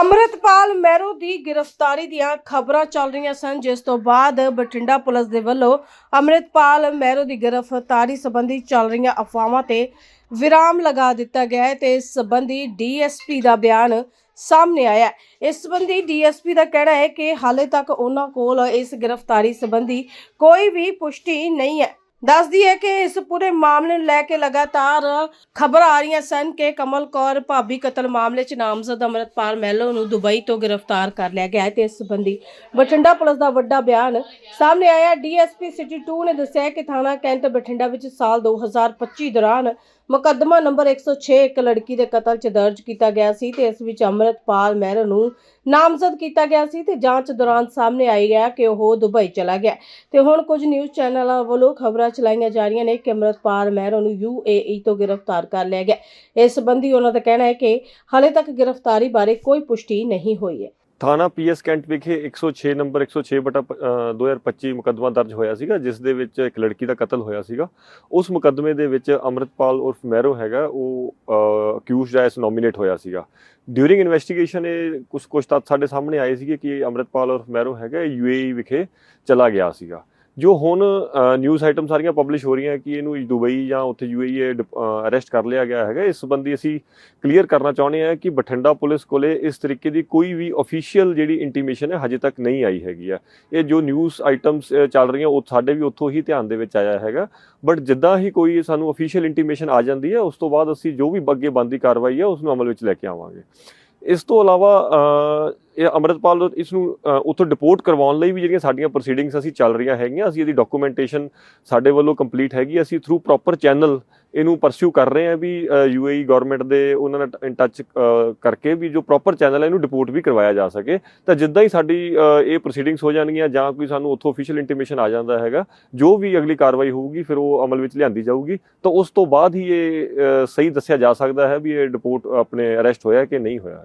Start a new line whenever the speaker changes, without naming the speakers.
ਅੰਮ੍ਰਿਤਪਾਲ ਮਹਿਰੂ ਦੀ ਗ੍ਰਿਫਤਾਰੀ ਦੀਆਂ ਖਬਰਾਂ ਚੱਲ ਰਹੀਆਂ ਸਨ, ਜਿਸ ਤੋਂ ਬਾਅਦ ਬਠਿੰਡਾ ਪੁਲਿਸ ਦੇ ਵੱਲੋਂ ਅੰਮ੍ਰਿਤਪਾਲ ਮਹਿਰੂ ਦੀ ਗ੍ਰਿਫਤਾਰੀ ਸੰਬੰਧੀ ਚੱਲ ਰਹੀਆਂ ਅਫਵਾਹਾਂ ਤੇ ਵਿਰਾਮ ਲਗਾ ਦਿੱਤਾ ਗਿਆ ਹੈ ਤੇ ਇਸ ਸੰਬੰਧੀ ਡੀਐਸਪੀ ਦਾ ਬਿਆਨ ਸਾਹਮਣੇ ਆਇਆ ਹੈ। ਇਸ ਸੰਬੰਧੀ ਡੀਐਸਪੀ ਦਾ ਕਹਿਣਾ ਹੈ ਕਿ ਹਾਲੇ ਤੱਕ ਉਹਨਾਂ ਕੋਲ ਇਸ ਗ੍ਰਿਫਤਾਰੀ ਸੰਬੰਧੀ ਕੋਈ ਵੀ ਪੁਸ਼ਟੀ ਨਹੀਂ ਹੈ ਦੱਸਦੀ ਹੈ ਕਿ ਇਸ ਪੂਰੇ ਮਾਮਲੇ ਨੂੰ ਲੈ ਕੇ ਲਗਾਤਾਰ ਖਬਰ ਆ ਰਹੀਆਂ ਸਨ ਕਿ ਕਮਲ ਕੌਰ ਭਾਬੀ ਕਤਲ ਮਾਮਲੇ 'ਚ ਨਾਮਜ਼ਦ ਅਮਰਤਪਾਲ ਮਹਿਲੋ ਨੂੰ ਦੁਬਈ ਤੋਂ ਗ੍ਰਿਫਤਾਰ ਕਰ ਲਿਆ ਗਿਆ ਹੈ ਤੇ ਇਸ ਸੰਬੰਧੀ ਬਠਿੰਡਾ ਪੁਲਿਸ ਦਾ ਵੱਡਾ ਬਿਆਨ ਸਾਹਮਣੇ ਆਇਆ। ਡੀਐਸਪੀ ਸਿਟੀ 2 ਨੇ ਦੱਸਿਆ ਕਿ ਥਾਣਾ ਕੈਂਟ ਬਠਿੰਡਾ ਵਿੱਚ ਸਾਲ 2025 ਦੌਰਾਨ ਮੁਕੱਦਮਾ ਨੰਬਰ 106 ਇੱਕ ਲੜਕੀ ਦੇ ਕਤਲ 'ਚ ਦਰਜ ਕੀਤਾ ਗਿਆ ਸੀ ਤੇ ਇਸ ਵਿੱਚ ਅਮਰਤਪਾਲ ਮਹਿਰੋ ਨੂੰ ਨਾਮਜ਼ਦ ਕੀਤਾ ਗਿਆ ਸੀ ਤੇ ਜਾਂਚ ਦੌਰਾਨ ਸਾਹਮਣੇ ਆਈ ਗਿਆ ਕਿ ਉਹ ਦੁਬਈ ਚਲਾ ਗਿਆ ਤੇ ਹੁਣ ਕੁਝ ਨਿਊਜ਼ ਚੈਨਲਾਂ ਵੱਲੋਂ ਖਬਰਾਂ ਚਲਾਈਆਂ ਜਾ ਰਹੀਆਂ ਨੇ ਕਿ ਅਮਰਤਪਾਲ ਮਹਿਰੋ ਨੂੰ ਯੂਏਈ ਤੋਂ ਗ੍ਰਿਫਤਾਰ ਕਰ ਲਿਆ ਗਿਆ। ਇਸ ਸੰਬੰਧੀ ਉਹਨਾਂ ਦਾ ਕਹਿਣਾ ਹੈ ਕਿ ਹਾਲੇ ਤੱਕ ਗ੍ਰਿਫਤਾਰੀ ਬਾਰੇ ਕੋਈ ਪੁਸ਼ਟੀ ਨਹੀਂ ਹੋਈ ਹੈ।
ਥਾਣਾ ਪੀਐਸ ਕੈਂਟ ਵਿਖੇ 106 ਨੰਬਰ 106 ਬਟਾ 2025 ਮੁਕੱਦਮਾ ਦਰਜ ਹੋਇਆ ਸੀਗਾ, ਜਿਸ ਦੇ ਵਿੱਚ ਇੱਕ ਲੜਕੀ ਦਾ ਕਤਲ ਹੋਇਆ ਸੀਗਾ। ਉਸ ਮੁਕੱਦਮੇ ਦੇ ਵਿੱਚ ਅੰਮ੍ਰਿਤਪਾਲ ਉਰਫ ਮਹਿਰੋ ਹੈਗਾ, ਉਹ ਅਕਿਊਜ਼ਡ ਐਸ ਨੋਮੀਨੇਟ ਹੋਇਆ ਸੀਗਾ। ਡਿਊਰਿੰਗ ਇਨਵੈਸਟੀਗੇਸ਼ਨ ਇਹ ਕੁਝ ਕੁਝ ਤੱਥ ਸਾਡੇ ਸਾਹਮਣੇ ਆਏ ਸੀਗੇ ਕਿ ਅੰਮ੍ਰਿਤਪਾਲ ਉਰਫ ਮਹਿਰੋ ਹੈਗਾ ਯੂਏਈ ਵਿਖੇ ਚਲਾ ਗਿਆ ਸੀਗਾ। ਜੋ ਹੁਣ ਨਿਊਜ਼ ਆਈਟਮ ਸਾਰੀਆਂ ਪਬਲਿਸ਼ ਹੋ ਰਹੀਆਂ ਕਿ ਇਹਨੂੰ ਦੁਬਈ ਜਾਂ ਉੱਥੇ ਯੂਏਈ ਅਰੈਸਟ ਕਰ ਲਿਆ ਗਿਆ ਹੈਗਾ। ਇਸ ਸੰਬੰਧੀ ਅਸੀਂ ਕਲੀਅਰ ਕਰਨਾ ਚਾਹੁੰਦੇ ਹਾਂ ਕਿ ਬਠਿੰਡਾ ਪੁਲਿਸ ਕੋਲੇ ਇਸ ਤਰੀਕੇ ਦੀ ਕੋਈ ਵੀ ਅਫੀਸ਼ੀਅਲ ਜਿਹੜੀ ਇੰਟੀਮੇਸ਼ਨ ਹੈ ਹਜੇ ਤੱਕ ਨਹੀਂ ਆਈ ਹੈਗੀ ਆ। ਇਹ ਜੋ ਨਿਊਜ਼ ਆਈਟਮਸ ਚੱਲ ਰਹੀਆਂ, ਉਹ ਸਾਡੇ ਵੀ ਉੱਥੋਂ ਹੀ ਧਿਆਨ ਦੇ ਵਿੱਚ ਆਇਆ ਹੈਗਾ। ਬਟ ਜਿੱਦਾਂ ਹੀ ਕੋਈ ਸਾਨੂੰ ਅਫੀਸ਼ੀਅਲ ਇੰਟੀਮੇਸ਼ਨ ਆ ਜਾਂਦੀ ਹੈ, ਉਸ ਤੋਂ ਬਾਅਦ ਅਸੀਂ ਜੋ ਵੀ ਅੱਗੇ ਬੰਦੀ ਕਾਰਵਾਈ ਹੈ ਉਸ ਨੂੰ ਅਮਲ ਵਿੱਚ ਲੈ ਕੇ ਆਵਾਂਗੇ। ਇਸ ਤੋਂ ਇਲਾਵਾ ਇਹ ਅੰਮ੍ਰਿਤਪਾਲ ਇਸ ਨੂੰ ਉੱਥੋਂ ਡਿਪੋਰਟ ਕਰਵਾਉਣ ਲਈ ਵੀ ਜਿਹੜੀਆਂ ਸਾਡੀਆਂ ਪ੍ਰੋਸੀਡਿੰਗਸ ਅਸੀਂ ਚੱਲ ਰਹੀਆਂ ਹੈਗੀਆਂ, ਅਸੀਂ ਇਹਦੀ ਡਾਕੂਮੈਂਟੇਸ਼ਨ ਸਾਡੇ ਵੱਲੋਂ ਕੰਪਲੀਟ ਹੈਗੀ ਅਸੀਂ ਥਰੂ ਪ੍ਰੋਪਰ ਚੈਨਲ ਇਹਨੂੰ ਪਰਸਿਊ ਕਰ ਰਹੇ ਹਾਂ ਵੀ ਯੂਏਈ ਗਵਰਨਮੈਂਟ ਦੇ ਉਹਨਾਂ ਨਾਲ ਇਨ ਟੱਚ ਕਰਕੇ ਵੀ ਜੋ ਪ੍ਰੋਪਰ ਚੈਨਲ ਹੈ ਇਹਨੂੰ ਡਿਪੋਰਟ ਵੀ ਕਰਵਾਇਆ ਜਾ ਸਕੇ। ਤਾਂ ਜਿੱਦਾਂ ਹੀ ਸਾਡੀ ਇਹ ਪ੍ਰੋਸੀਡਿੰਗਸ ਹੋ ਜਾਣਗੀਆਂ ਜਾਂ ਕੋਈ ਸਾਨੂੰ ਉੱਥੋਂ ਅਫੀਸ਼ੀਅਲ ਇੰਟੀਮੇਸ਼ਨ ਆ ਜਾਂਦਾ ਹੈਗਾ, ਜੋ ਵੀ ਅਗਲੀ ਕਾਰਵਾਈ ਹੋਊਗੀ, ਫਿਰ ਉਹ ਅਮਲ ਵਿੱਚ ਲਿਆਂਦੀ ਜਾਊਗੀ। ਤਾਂ ਉਸ ਤੋਂ ਬਾਅਦ ਹੀ ਇਹ ਸਹੀ ਦੱਸਿਆ ਜਾ ਸਕਦਾ ਹੈ ਵੀ ਇਹ ਡਿਪੋਰਟ ਆਪਣੇ ਅਰੈਸਟ ਹੋਇਆ ਕਿ ਨਹੀਂ ਹੋਇਆ।